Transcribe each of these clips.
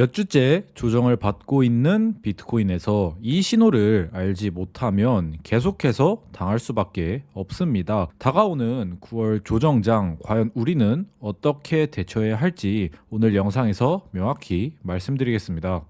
몇 주째 조정을 받고 있는 비트코인에서 이 신호를 알지 못하면 계속해서 당할 수밖에 없습니다. 다가오는 9월 조정장 과연 우리는 어떻게 대처해야 할지 오늘 영상에서 명확히 말씀드리겠습니다.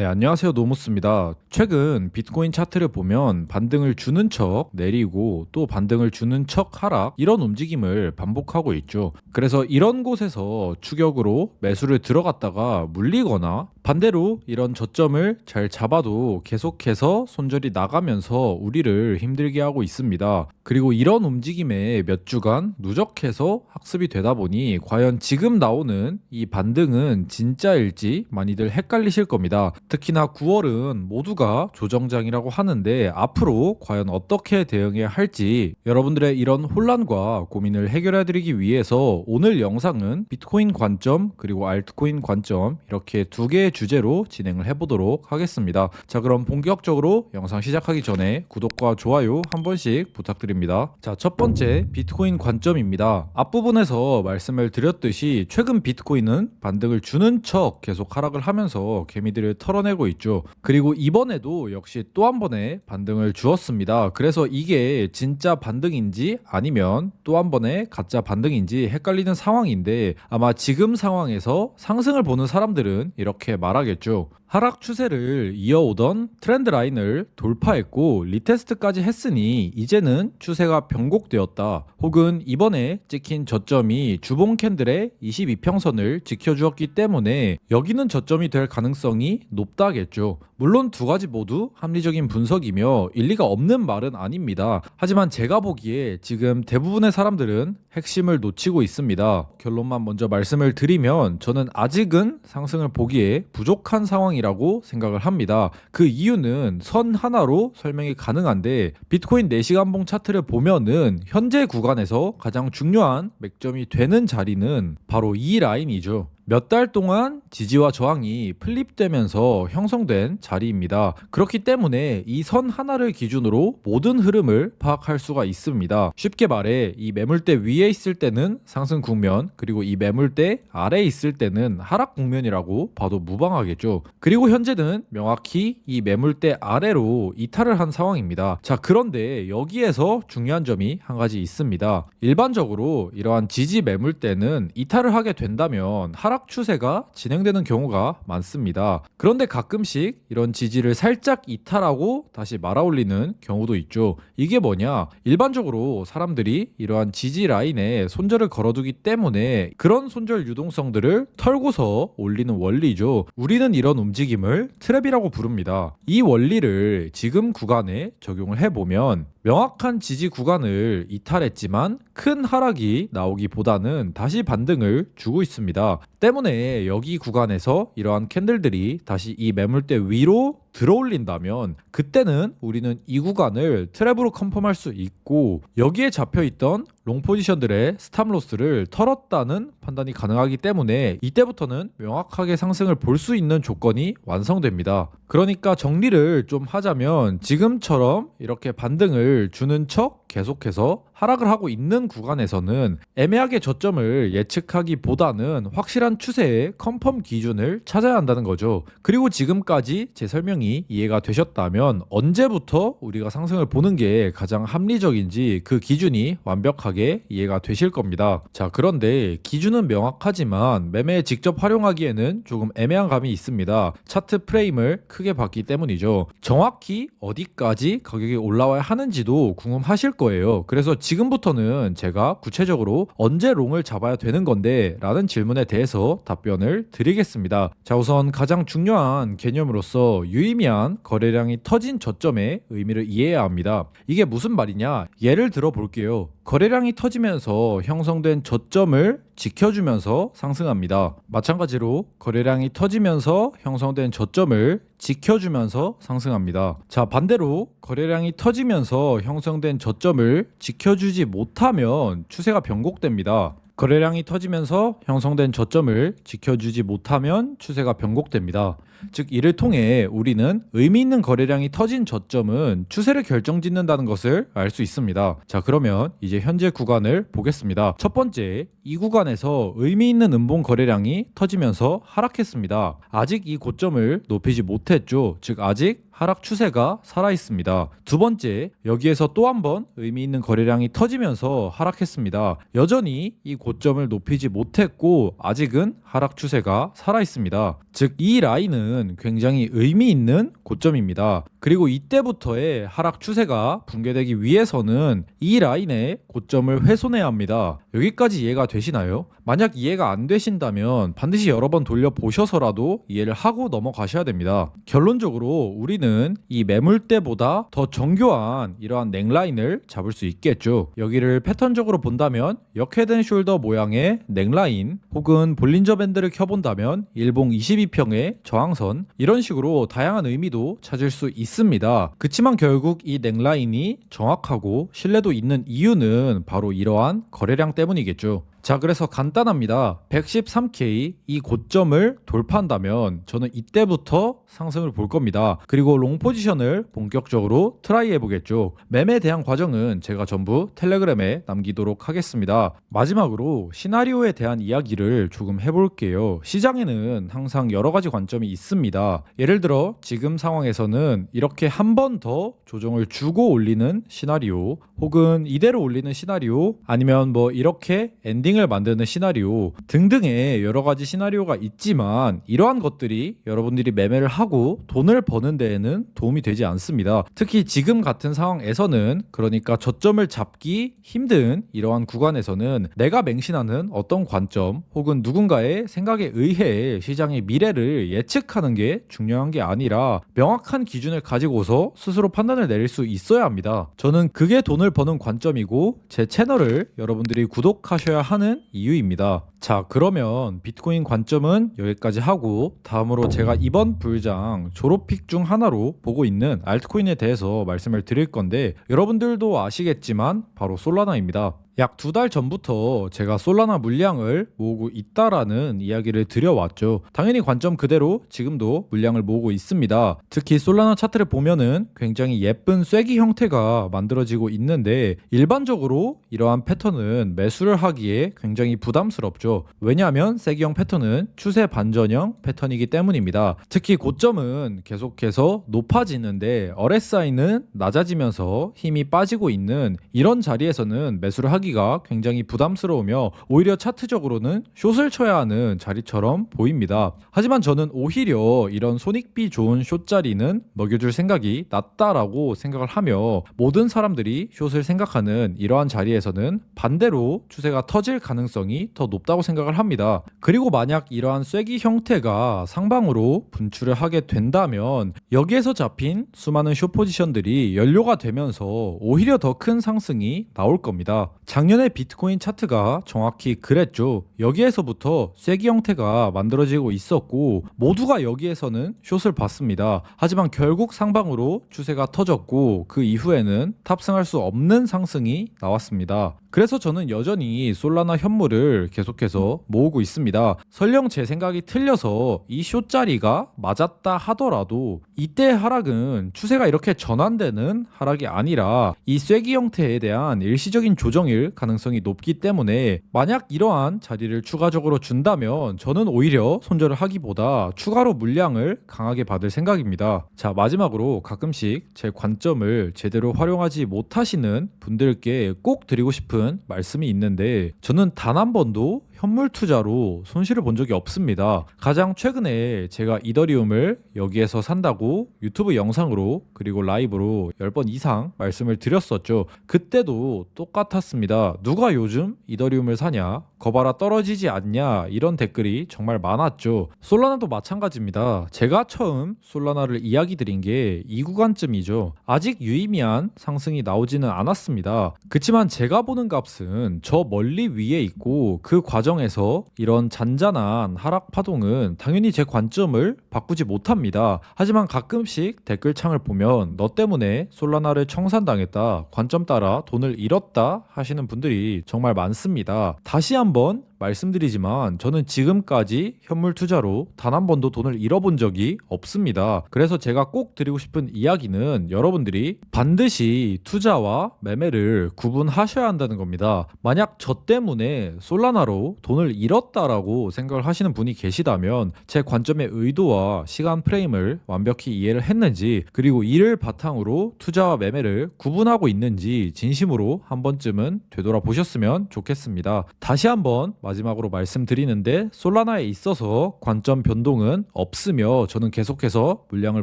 네, 안녕하세요. 노무스입니다. 최근 비트코인 차트를 보면 반등을 주는 척 내리고 또 반등을 주는 척 하락 이런 움직임을 반복하고 있죠. 그래서 이런 곳에서 추격으로 매수를 들어갔다가 물리거나 반대로 이런 저점을 잘 잡아도 계속해서 손절이 나가면서 우리를 힘들게 하고 있습니다. 그리고 이런 움직임에 몇 주간 누적해서 학습이 되다 보니 과연 지금 나오는 이 반등은 진짜일지 많이들 헷갈리실 겁니다. 특히나 9월은 모두가 조정장이라고 하는데 앞으로 과연 어떻게 대응해야 할지 여러분들의 이런 혼란과 고민을 해결해 드리기 위해서 오늘 영상은 비트코인 관점 그리고 알트코인 관점 이렇게 두 개의 주제로 진행을 해보도록 하겠습니다. 자 그럼 본격적으로 영상 시작하기 전에 구독과 좋아요 한 번씩 부탁드립니다. 자 첫 번째 비트코인 관점입니다. 앞부분에서 말씀을 드렸듯이 최근 비트코인은 반등을 주는 척 계속 하락을 하면서 개미들을 털어 내고 있죠. 그리고 이번에도 역시 또 한 번의 반등을 주었습니다. 그래서 이게 진짜 반등인지 아니면 또 한 번의 가짜 반등인지 헷갈리는 상황인데 아마 지금 상황에서 상승을 보는 사람들은 이렇게 말하겠죠. 하락 추세를 이어오던 트렌드 라인을 돌파했고 리테스트까지 했으니 이제는 추세가 변곡되었다. 혹은 이번에 찍힌 저점이 주봉 캔들의 22평선을 지켜주었기 때문에 여기는 저점이 될 가능성이 높다겠죠. 물론 두 가지 모두 합리적인 분석이며 일리가 없는 말은 아닙니다. 하지만 제가 보기에 지금 대부분의 사람들은 핵심을 놓치고 있습니다. 결론만 먼저 말씀을 드리면 저는 아직은 상승을 보기에 부족한 상황이 라고 생각을 합니다. 그 이유는 선 하나로 설명이 가능한데 비트코인 4시간봉 차트를 보면은 현재 구간에서 가장 중요한 맥점이 되는 자리는 바로 이 라인이죠. 몇 달 동안 지지와 저항이 플립되면서 형성된 자리입니다. 그렇기 때문에 이 선 하나를 기준으로 모든 흐름을 파악할 수가 있습니다. 쉽게 말해 이 매물대 위에 있을 때는 상승 국면, 그리고 이 매물대 아래에 있을 때는 하락 국면이라고 봐도 무방하겠죠. 그리고 현재는 명확히 이 매물대 아래로 이탈을 한 상황입니다. 자, 그런데 여기에서 중요한 점이 한 가지 있습니다. 일반적으로 이러한 지지 매물대는 이탈을 하게 된다면 하락 추세가 진행되는 경우가 많습니다. 그런데 가끔씩 이런 지지를 살짝 이탈하고 다시 말아올리는 경우도 있죠. 이게 뭐냐? 일반적으로 사람들이 이러한 지지 라인에 손절을 걸어두기 때문에 그런 손절 유동성들을 털고서 올리는 원리죠. 우리는 이런 움직임을 트랩이라고 부릅니다. 이 원리를 지금 구간에 적용을 해보면 명확한 지지 구간을 이탈했지만 큰 하락이 나오기보다는 다시 반등을 주고 있습니다. 때문에 여기 구간에서 이러한 캔들들이 다시 이 매물대 위로 들어올린다면 그때는 우리는 이 구간을 트랩으로 컨펌할 수 있고 여기에 잡혀 있던 롱 포지션들의 스탑 로스를 털었다는 판단이 가능하기 때문에 이때부터는 명확하게 상승을 볼 수 있는 조건이 완성됩니다. 그러니까 정리를 좀 하자면 지금처럼 이렇게 반등을 주는 척 계속해서 하락을 하고 있는 구간에서는 애매하게 저점을 예측하기보다는 확실한 추세의 컨펌 기준을 찾아야 한다는 거죠. 그리고 지금까지 제 설명이 이해가 되셨다면 언제부터 우리가 상승을 보는 게 가장 합리적인지 그 기준이 완벽하게 이해가 되실 겁니다. 자, 그런데 기준은 명확하지만 매매에 직접 활용하기에는 조금 애매한 감이 있습니다. 차트 프레임을 크게 봤기 때문이죠. 정확히 어디까지 가격이 올라와야 하는지도 궁금하실 거예요. 그래서 지금부터는 제가 구체적으로 언제 롱을 잡아야 되는 건데 라는 질문에 대해서 답변을 드리겠습니다. 자, 우선 가장 중요한 개념으로서 유의미한 거래량이 터진 저점의 의미를 이해해야 합니다. 이게 무슨 말이냐? 예를 들어 볼게요. 거래 량이 터지면서 형성된 저점을 지켜주면서 상승합니다. 마찬가지로 거래량이 터지면서 형성된 저점을 지켜주면서 상승합니다. 자, 반대로 거래량이 터지면서 형성된 저점을 지켜주지 못하면 추세가 변곡됩니다. 거래량이 터지면서 형성된 저점을 지켜주지 못하면 추세가 변곡됩니다. 즉 이를 통해 우리는 의미 있는 거래량이 터진 저점은 추세를 결정짓는다는 것을 알 수 있습니다. 자 그러면 이제 현재 구간을 보겠습니다. 첫 번째 이 구간에서 의미 있는 음봉 거래량이 터지면서 하락했습니다. 아직 이 고점을 높이지 못했죠. 즉 아직 하락 추세가 살아 있습니다. 두 번째, 여기에서 또 한 번 의미 있는 거래량이 터지면서 하락했습니다. 여전히 이 고점을 높이지 못했고 아직은 하락 추세가 살아 있습니다. 즉 이 라인은 굉장히 의미 있는 고점입니다. 그리고 이때부터의 하락 추세가 붕괴되기 위해서는 이 라인의 고점을 훼손해야 합니다. 여기까지 이해가 되시나요? 만약 이해가 안 되신다면 반드시 여러 번 돌려 보셔서라도 이해를 하고 넘어가셔야 됩니다. 결론적으로 우리는 이 매물대보다 더 정교한 이러한 넥라인을 잡을 수 있겠죠. 여기를 패턴적으로 본다면 역헤드 숄더 모양의 넥라인 혹은 볼린저 밴드를 켜본다면 일봉 22평의 저항선 이런 식으로 다양한 의미도 찾을 수 있습니다. 그치만 결국 이 넥라인이 정확하고 신뢰도 있는 이유는 바로 이러한 거래량 때문이겠죠. 자, 그래서 간단합니다. 113K 이 고점을 돌파한다면 저는 이때부터 상승을 볼 겁니다. 그리고 롱 포지션을 본격적으로 트라이 해보겠죠. 매매에 대한 과정은 제가 전부 텔레그램에 남기도록 하겠습니다. 마지막으로 시나리오에 대한 이야기를 조금 해볼게요. 시장에는 항상 여러 가지 관점이 있습니다. 예를 들어 지금 상황에서는 이렇게 한 번 더 조정을 주고 올리는 시나리오 혹은 이대로 올리는 시나리오 아니면 뭐 이렇게 엔딩을 만드는 시나리오 등등의 여러 가지 시나리오가 있지만 이러한 것들이 여러분들이 매매를 하고 돈을 버는 데에는 도움이 되지 않습니다. 특히 지금 같은 상황에서는 그러니까 저점을 잡기 힘든 이러한 구간에서는 내가 맹신하는 어떤 관점 혹은 누군가의 생각에 의해 시장의 미래를 예측하는 게 중요한 게 아니라 명확한 기준을 가지고서 스스로 판단을 내릴 수 있어야 합니다. 저는 그게 돈을 버는 관점이고 제 채널을 여러분들이 구독하셔야 하는 이유입니다. 자, 그러면 비트코인 관점은 여기까지 하고 다음으로 제가 이번 불장 졸업픽 중 하나로 보고 있는 알트코인에 대해서 말씀을 드릴 건데 여러분들도 아시겠지만 바로 솔라나입니다. 약 두 달 전부터 제가 솔라나 물량을 모으고 있다라는 이야기를 드려왔죠. 당연히 관점 그대로 지금도 물량을 모으고 있습니다. 특히 솔라나 차트를 보면은 굉장히 예쁜 쐐기 형태가 만들어지고 있는데 일반적으로 이러한 패턴은 매수를 하기에 굉장히 부담스럽죠. 왜냐하면 쐐기형 패턴은 추세 반전형 패턴이기 때문입니다. 특히 고점은 계속해서 높아지는데 RSI는 낮아지면서 힘이 빠지고 있는 이런 자리에서는 매수를 하기가 굉장히 부담스러우며 오히려 차트적으로는 숏을 쳐야 하는 자리처럼 보입니다. 하지만 저는 오히려 이런 손익비 좋은 숏 자리는 먹여줄 생각이 낫다라고 생각을 하며 모든 사람들이 숏을 생각하는 이러한 자리에서는 반대로 추세가 터질 가능성이 더 높다고 생각을 합니다. 그리고 만약 이러한 쐐기 형태가 상방으로 분출을 하게 된다면 여기에서 잡힌 수많은 숏 포지션들이 연료가 되면서 오히려 더 큰 상승이 나올 겁니다. 작년에 비트코인 차트가 정확히 그랬죠. 여기에서부터 쐐기 형태가 만들어지고 있었고 모두가 여기에서는 숏을 봤습니다. 하지만 결국 상방으로 추세가 터졌고 그 이후에는 탑승할 수 없는 상승이 나왔습니다. 그래서 저는 여전히 솔라나 현물을 계속해서 모으고 있습니다. 설령 제 생각이 틀려서 이 숏자리가 맞았다 하더라도 이때 하락은 추세가 이렇게 전환되는 하락이 아니라 이 쐐기 형태에 대한 일시적인 조정일 가능성이 높기 때문에 만약 이러한 자리를 추가적으로 준다면 저는 오히려 손절을 하기보다 추가로 물량을 강하게 받을 생각입니다. 자, 마지막으로 가끔씩 제 관점을 제대로 활용하지 못하시는 분들께 꼭 드리고 싶은 말씀이 있는데 저는 단 한 번도 현물 투자로 손실을 본 적이 없습니다. 가장 최근에 제가 이더리움을 여기에서 산다고 유튜브 영상으로 그리고 라이브로 10번 이상 말씀을 드렸었죠. 그때도 똑같았습니다. 누가 요즘 이더리움을 사냐? 거봐라 떨어지지 않냐? 이런 댓글이 정말 많았죠. 솔라나도 마찬가지입니다. 제가 처음 솔라나를 이야기 드린 게이 구간쯤이죠. 아직 유의미한 상승이 나오지는 않았습니다. 그치만 제가 보는 값은 저 멀리 위에 있고 그 과정에서 이런 잔잔한 하락 파동은 당연히 제 관점을 바꾸지 못합니다. 하지만 가끔씩 댓글창을 보면 너 때문에 솔라나를 청산당했다. 관점 따라 돈을 잃었다 하시는 분들이 정말 많습니다. 다시 한번 한번 말씀드리지만 저는 지금까지 현물 투자로 단 한 번도 돈을 잃어본 적이 없습니다. 그래서 제가 꼭 드리고 싶은 이야기는 여러분들이 반드시 투자와 매매를 구분하셔야 한다는 겁니다. 만약 저 때문에 솔라나로 돈을 잃었다라고 생각을 하시는 분이 계시다면 제 관점의 의도와 시간 프레임을 완벽히 이해를 했는지 그리고 이를 바탕으로 투자와 매매를 구분하고 있는지 진심으로 한 번쯤은 되돌아보셨으면 좋겠습니다. 다시 한번 마지막으로 말씀드리는데 솔라나에 있어서 관점 변동은 없으며 저는 계속해서 물량을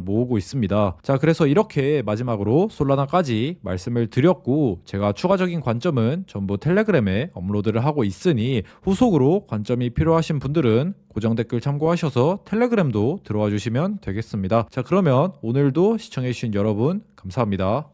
모으고 있습니다. 자, 그래서 이렇게 마지막으로 솔라나까지 말씀을 드렸고 제가 추가적인 관점은 전부 텔레그램에 업로드를 하고 있으니 후속으로 관점이 필요하신 분들은 고정 댓글 참고하셔서 텔레그램도 들어와 주시면 되겠습니다. 자, 그러면 오늘도 시청해주신 여러분 감사합니다.